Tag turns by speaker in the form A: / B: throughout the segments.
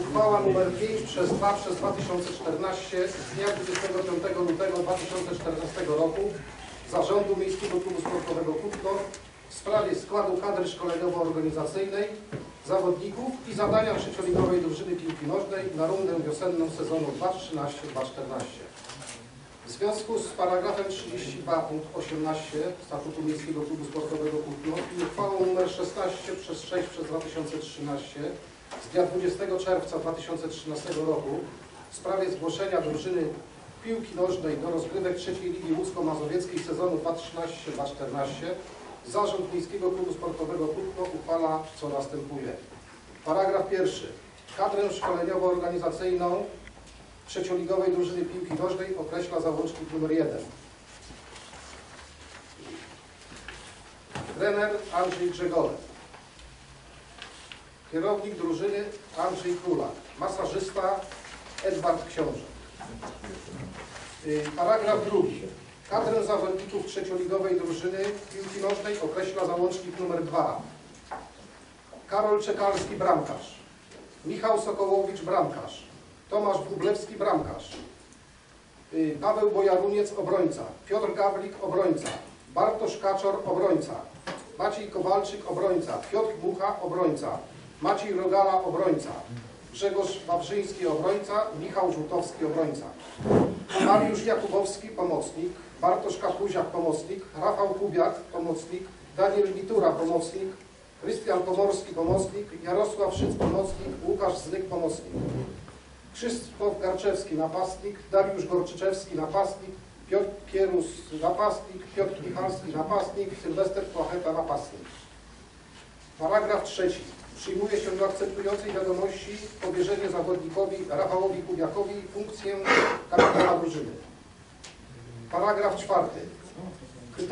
A: Uchwała nr 5 przez 2 przez 2014 z dnia 25 lutego 2014 roku Zarządu Miejskiego Klubu Sportowego Kutno w sprawie składu kadry szkoleniowo-organizacyjnej, zawodników i zadania trzecioligowej drużyny piłki nożnej na rundę wiosenną sezonu 2013-2014. W związku z paragrafem 32 punkt 18 Statutu Miejskiego Klubu Sportowego Kutno i uchwałą nr 16 przez 6 przez 2013 z dnia 20 czerwca 2013 roku w sprawie zgłoszenia drużyny piłki nożnej do rozgrywek trzeciej Ligi Łódzko-Mazowieckiej sezonu 2013-2014 Zarząd Miejskiego Klubu Sportowego Kutno uchwala co następuje. Paragraf pierwszy. Kadrę szkoleniowo-organizacyjną trzecioligowej drużyny piłki nożnej określa załącznik nr 1. Trener Andrzej Grzegorek. Kierownik drużyny Andrzej Króla. Masażysta Edward Książę. Y, Paragraf drugi. Kadrę zawodników trzecioligowej drużyny piłki nożnej określa załącznik nr 2. Karol Czekalski, bramkarz. Michał Sokołowicz, bramkarz. Tomasz Wróblewski, bramkarz. Y, Paweł Bojaruniec, obrońca. Piotr Gawlik, obrońca. Bartosz Kaczor, obrońca. Maciej Kowalczyk, obrońca. Piotr Mucha, obrońca. Maciej Rogala, obrońca. Grzegorz Wawrzyński, obrońca. Michał Żółtowski, obrońca. Mariusz Jakubowski, pomocnik. Bartosz Kapuziak, pomocnik. Rafał Kubiak, pomocnik. Daniel Witura, pomocnik. Krystian Pomorski, pomocnik. Jarosław Szyc, pomocnik. Łukasz Znyk, pomocnik. Krzysztof Garczewski, napastnik. Dariusz Gorczyczewski, napastnik. Piotr Kierus, napastnik. Piotr Michalski, napastnik. Sylwester Płacheta, napastnik. Paragraf trzeci. Przyjmuje się do akceptującej wiadomości powierzenie zawodnikowi Rafałowi Kubiakowi funkcję kapitana drużyny. Paragraf czwarty.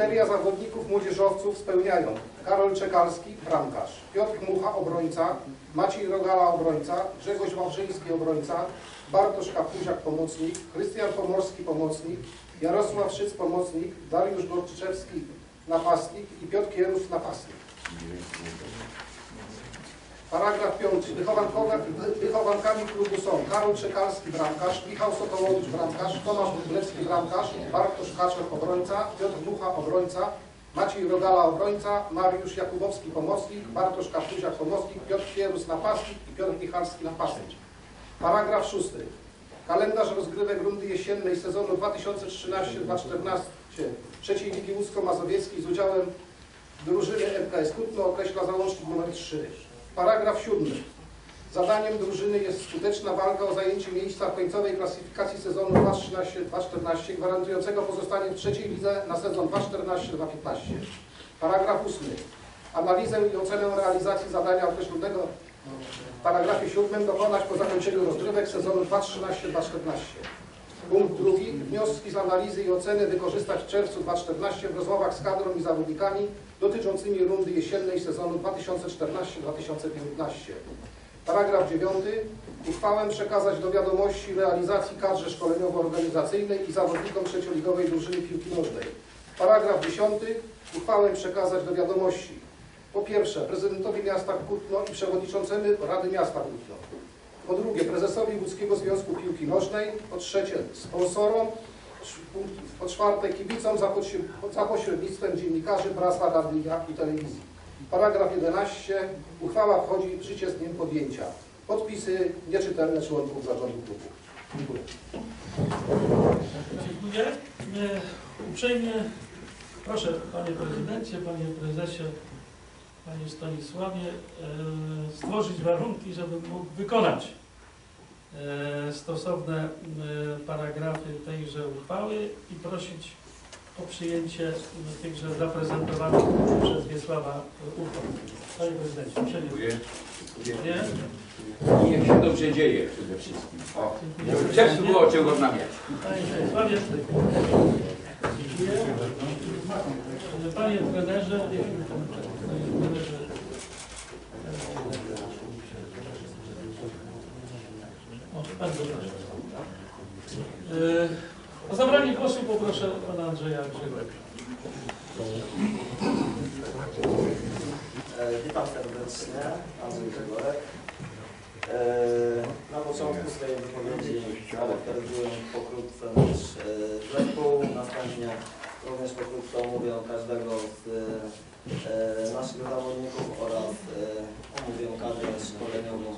A: Kryteria zawodników młodzieżowców spełniają Karol Czekalski, bramkarz, Piotr Mucha, obrońca, Maciej Rogala, obrońca, Grzegorz Wawrzyński, obrońca, Bartosz Kapuziak, pomocnik, Krystian Pomorski, pomocnik, Jarosław Szyc, pomocnik, Dariusz Gorczyczewski, napastnik i Piotr Kierus, napastnik. Paragraf 5. Wychowankowe, wy- wychowankami klubu są Karol Czekalski, bramkarz, Michał Sokołowicz, bramkarz, Tomasz Wróblewski, bramkarz, Bartosz Kaczor, obrońca, Piotr Mucha, obrońca, Maciej Rogala, obrońca, Mariusz Jakubowski, pomocnik, Bartosz Kapuziak, pomocnik, Piotr Kierus, napastnik i Piotr Michalski, napastnik. Paragraf 6. Kalendarz rozgrywek rundy jesiennej sezonu 2013-2014 trzeciej Ligi Łódzko-Mazowieckiej z udziałem drużyny MKS Kutno określa załącznik nr 3. Paragraf 7. Zadaniem drużyny jest skuteczna walka o zajęcie miejsca w końcowej klasyfikacji sezonu 2013-2014 gwarantującego pozostanie w trzeciej lidze na sezon 2014-2015. Paragraf 8. Analizę i ocenę realizacji zadania określonego w paragrafie 7 dokonać po zakończeniu rozgrywek sezonu 2013-2014. Punkt drugi. Wnioski z analizy i oceny wykorzystać w czerwcu 2014 w rozmowach z kadrą i zawodnikami dotyczącymi rundy jesiennej sezonu 2014-2015. Paragraf 9. Uchwałę przekazać do wiadomości realizacji kadrze szkoleniowo-organizacyjnej i zawodnikom trzecioligowej drużyny piłki nożnej. Paragraf 10. Uchwałę przekazać do wiadomości po pierwsze prezydentowi miasta Kutno i przewodniczącemu Rady Miasta Kutno. Po drugie prezesowi Łódzkiego Związku Piłki Nożnej. Po trzecie sponsorom. Po czwarte kibicom za, pośre- za pośrednictwem dziennikarzy, prasa, radia i telewizji. Paragraf 11. Uchwała wchodzi w życie z dniem podjęcia. Podpisy nieczytelne członków zarządu klubu. Dziękuję.
B: Dziękuję. E, Uprzejmie proszę Panie Prezydencie, Panie Prezesie, Panie Stanisławie, e, stworzyć warunki, żeby mógł wykonać stosowne e, paragrafy tejże uchwały i prosić o przyjęcie e, tychże zaprezentowanych przez Wiesława uchwał. Panie Prezydencie, uprzejmie.
C: Dziękuję. I Niech się dobrze dzieje przede wszystkim. O, żeby było o czym rozmawiać.
B: Panie dziękuję. Panie trenerze, panie trenerze. O, bardzo proszę. E, O zabranie głosu poproszę pana Andrzeja Grzegorza.
D: E, Witam serdecznie, Andrzej Gregorek. E, Na początku swojej wypowiedzi charakteryzuję pokrótce nasz zespół, następnie również pokrótce omówię każdego z naszych zawodników oraz omówię kadrę szkoleniową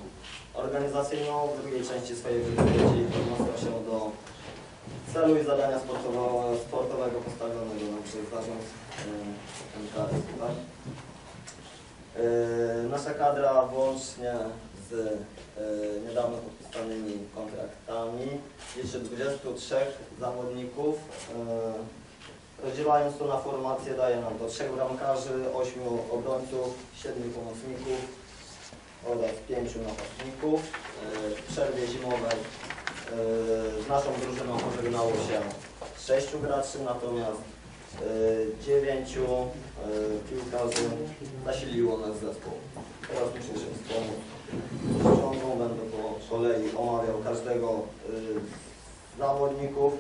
D: organizacyjną. W drugiej części swojej wypowiedzi odniosę się do celu i zadania sportowego, sportowego postawionego nam przez zarząd e, MKS. Tak? Yy, Nasza kadra włącznie z yy, niedawno podpisanymi kontraktami liczy 23 zawodników. Rozdzielając to na formację daje nam to 3 bramkarzy, 8 obrońców, 7 pomocników oraz 5 napastników. Yy, W przerwie zimowej yy, z naszą drużyną pożegnało się 6 graczy, natomiast yy, 9 piłkarzy zasiliło nasz zespół. Teraz muszę się z będę po kolei omawiał każdego z zawodników.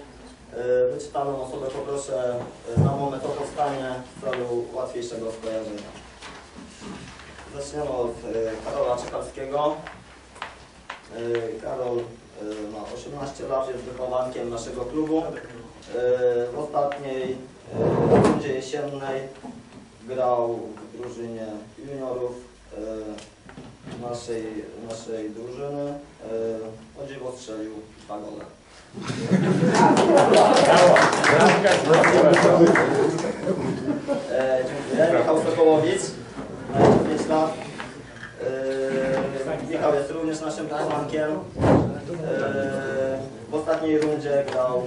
D: Wyczytaną osobę poproszę na moment o powstanie w celu łatwiejszego skojarzenia. Zaczniemy od y, Karola Czekalskiego. Y, Karol y, ma 18 lat, jest wychowankiem naszego klubu. W ostatniej rundzie jesiennej grał w drużynie juniorów e, naszej, naszej drużyny. E, o dziwo strzelił dwa gole. E, dziękuję. Michał Sokołowicz, ma 5 lat. E, Michał jest również naszym wychowankiem. E, w ostatniej rundzie grał e,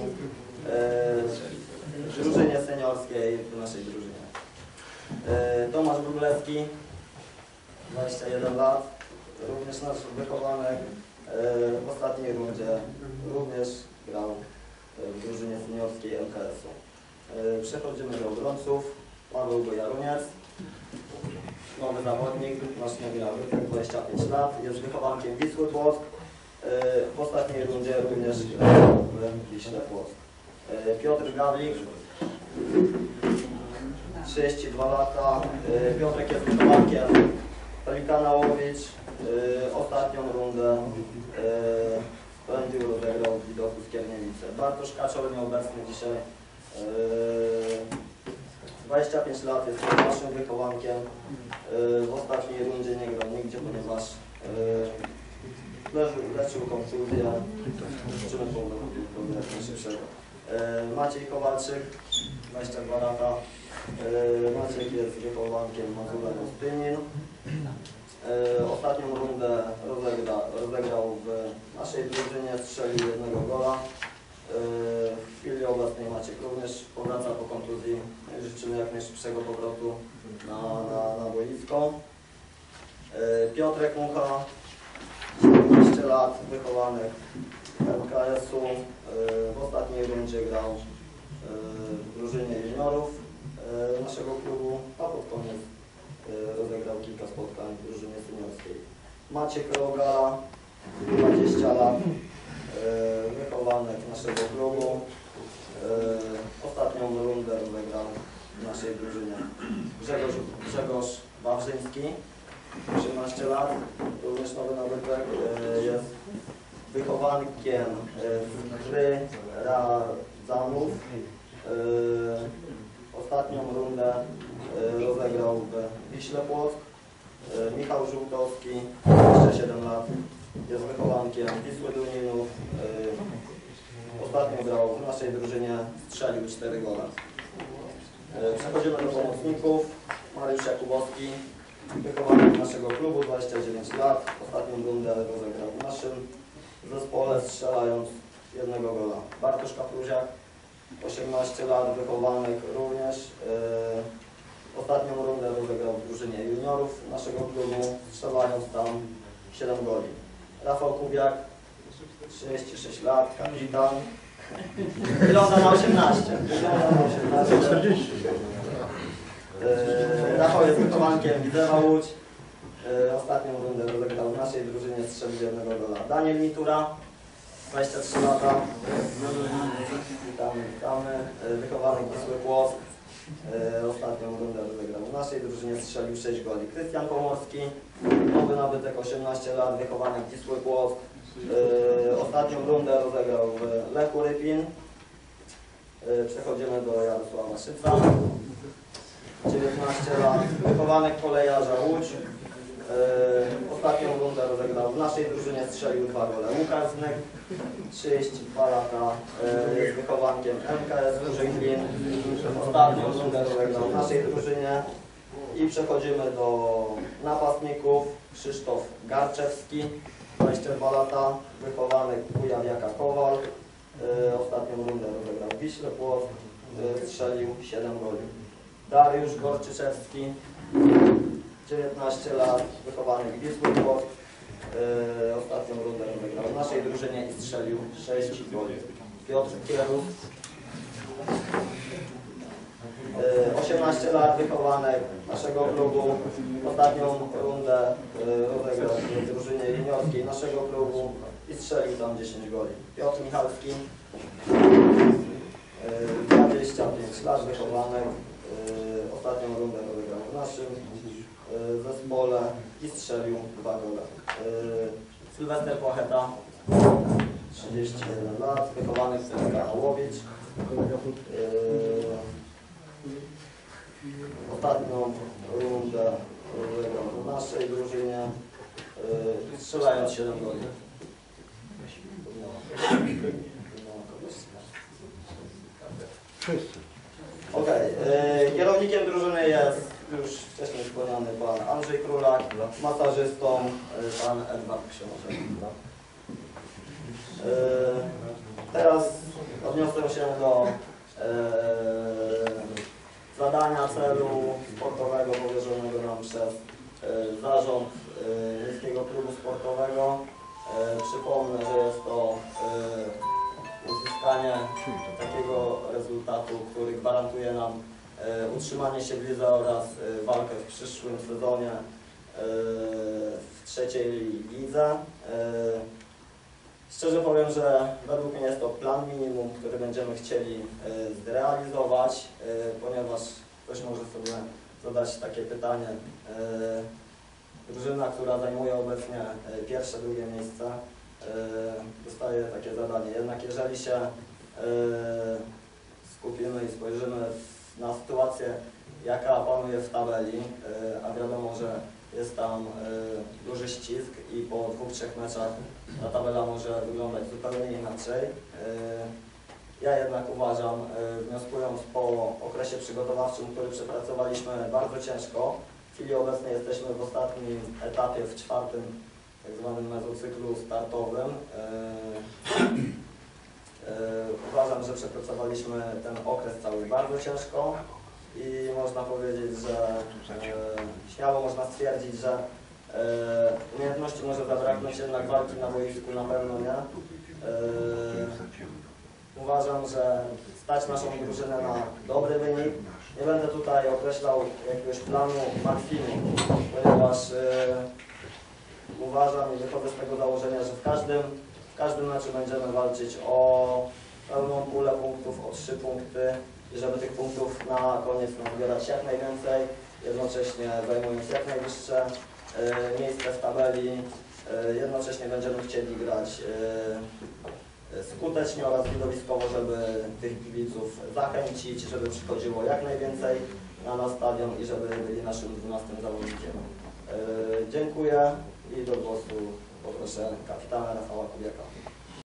D: w drużynie seniorskiej w naszej drużynie. Tomasz Wróblewski, 21 lat, również nasz wychowanek. W ostatniej rundzie również grał w drużynie seniorskiej LKS-u. E, Przechodzimy do obrońców. Paweł Bojaruniec, nowy zawodnik, nowy zawodnik, 25 lat, jest wychowankiem Wisły Płock. E, W ostatniej rundzie również w Wiśle Płock. E, Piotr Gawlik, 32 lata. Y, Piotrek jest wychowankiem Pelikana Łowicz. Ostatnią rundę spędził, rozegrał w widoku Skierniewice. Bartosz Kaczor nieobecny dzisiaj. Y, 25 lat jest naszym wychowankiem. W ostatniej rundzie nie grał nigdzie, ponieważ leżył, leczył kontuzję. Życzymy powodu jak najszybszego. Y, Maciej Kowalczyk, 22 lata. E, Maciek jest wychowankiem Mazura Gostynin. E, Ostatnią rundę rozegra, rozegrał w naszej drużynie, strzelił jednego gola. W chwili obecnej Maciek również powraca po kontuzji. Życzymy jak najszybszego powrotu na, na, na boisko. E, Piotrek Mucha, 17 lat, wychowanek MKS-u. E, W ostatniej rundzie grał e, w drużynie juniorów naszego klubu, a pod koniec rozegrał kilka spotkań w drużynie seniorskiej. Maciek Rogala, 20 lat, wychowanek naszego klubu. E, Ostatnią rundę rozegrał w naszej drużynie. Grzegorz, Grzegorz Wawrzyński, 18 lat, również nowy nabytek, e, jest wychowankiem e. E, Ostatnią rundę e, rozegrał w Wiśle Płock. E, Michał Żółtowski, 27 lat, jest wychowankiem Wisły Duninów. E, Ostatnio grał w naszej drużynie, strzelił 4 gola. E, Przechodzimy do pomocników. Mariusz Jakubowski, wychowanek naszego klubu, 29 lat. Ostatnią rundę rozegrał w naszym zespole, strzelając jednego gola. Bartosz Kapruziak, 18 lat, wychowanek również. Yy, Ostatnią rundę rozegrał w drużynie juniorów naszego klubu, strzelając tam 7 goli. Rafał Kubiak, 36 lat, kapitan. Wygląda na 18. Wygląda na 18. Yy, Rafał jest wychowankiem Widzewa Łódź. Yy, Ostatnią rundę rozegrał w naszej drużynie, strzelił jednego gola. Daniel Mitura, 23 lata. Witamy, witamy. Yy, Wychowanek Wisły Płock. E, Ostatnią rundę rozegrał w naszej drużynie, strzelił 6 goli. Krystian Pomorski, nowy nabytek 18 lat, wychowany Wisły Płock. E, Ostatnią rundę rozegrał w Lechu Rypin. E, Przechodzimy do Jarosława Szyca. 19 lat, wychowanek kolejarza Łódź. E, Ostatnią rundę rozegrał w naszej drużynie, strzelił dwa gole. Łukasz Znek, 32 lata, jest wychowankiem MKS Glin. Ostatnią rundę rozegrał w naszej drużynie. I przechodzimy do napastników. Krzysztof Garczewski, 22 lata, wychowanek Kujawiaka Kowal. E, Ostatnią rundę rozegrał w Wiśle Płock, strzelił 7 goli. Dariusz Gorczyczewski, 19 lat, wychowany w Płock. E, Ostatnią rundę rozegrał w naszej drużynie i strzelił 6 goli. Piotr Kierów, e, 18 lat, wychowanek naszego klubu. Ostatnią rundę e, rozegrał w drużynie juniorskiej naszego klubu i strzelił tam 10 goli. Piotr Michalski, e, 25 lat, wychowanek. E, Ostatnią rundę rozegrał w naszym e, zespole i strzelił dwa gole. E, Sylwester Pocheta, 31 lat, wychowany w Łowicz. E, Ostatnią rundę w naszej drużynie, strzelając 7 goli. Okej, e, kierownikiem drużyny jest już wcześniej wspomniany pan Andrzej Królak, masażystą e, pan Edward Książek. Teraz odniosę się do e, zadania celu sportowego powierzonego nam przez e, zarząd Miejskiego Klubu Sportowego. Przypomnę, że jest to uzyskanie takiego rezultatu, który gwarantuje nam utrzymanie się w lidze oraz e, walkę w przyszłym sezonie e, w trzeciej lidze. E, Szczerze powiem, że według mnie jest to plan minimum, który będziemy chcieli e, zrealizować, e, ponieważ ktoś może sobie zadać takie pytanie. e, Drużyna, która zajmuje obecnie e, pierwsze, drugie miejsce, e, dostaje takie zadanie. Jednak jeżeli się e, skupimy i spojrzymy w- na sytuację, jaka panuje w tabeli, e, a wiadomo, że jest tam e, duży ścisk i po dwóch, trzech meczach ta tabela może wyglądać zupełnie inaczej. E, Ja jednak uważam, wnioskując po okresie przygotowawczym, który przepracowaliśmy bardzo ciężko, w chwili obecnej jesteśmy w ostatnim etapie, w czwartym tak zwanym mezocyklu startowym. E, Uważam, że przepracowaliśmy ten okres cały bardzo ciężko i można powiedzieć, że e, śmiało można stwierdzić, że e, umiejętności może zabraknąć, jednak walki na boisku na pewno nie. Uważam, że stać naszą drużynę na dobry wynik. Nie będę tutaj określał jakiegoś planu maksimum, ponieważ uważam i wychodzę z tego założenia, że w każdym, w każdym meczu będziemy walczyć o pełną pulę punktów, o trzy punkty i żeby tych punktów na koniec nazbierać jak najwięcej, jednocześnie zajmując jak najwyższe e, miejsce w tabeli. E, jednocześnie będziemy chcieli grać e, skutecznie oraz widowiskowo, żeby tych kibiców zachęcić, żeby przychodziło jak najwięcej na nasz stadion i żeby byli naszym 12 zawodnikiem. Dziękuję i do głosu poproszę kapitana Rafała Kubiaka.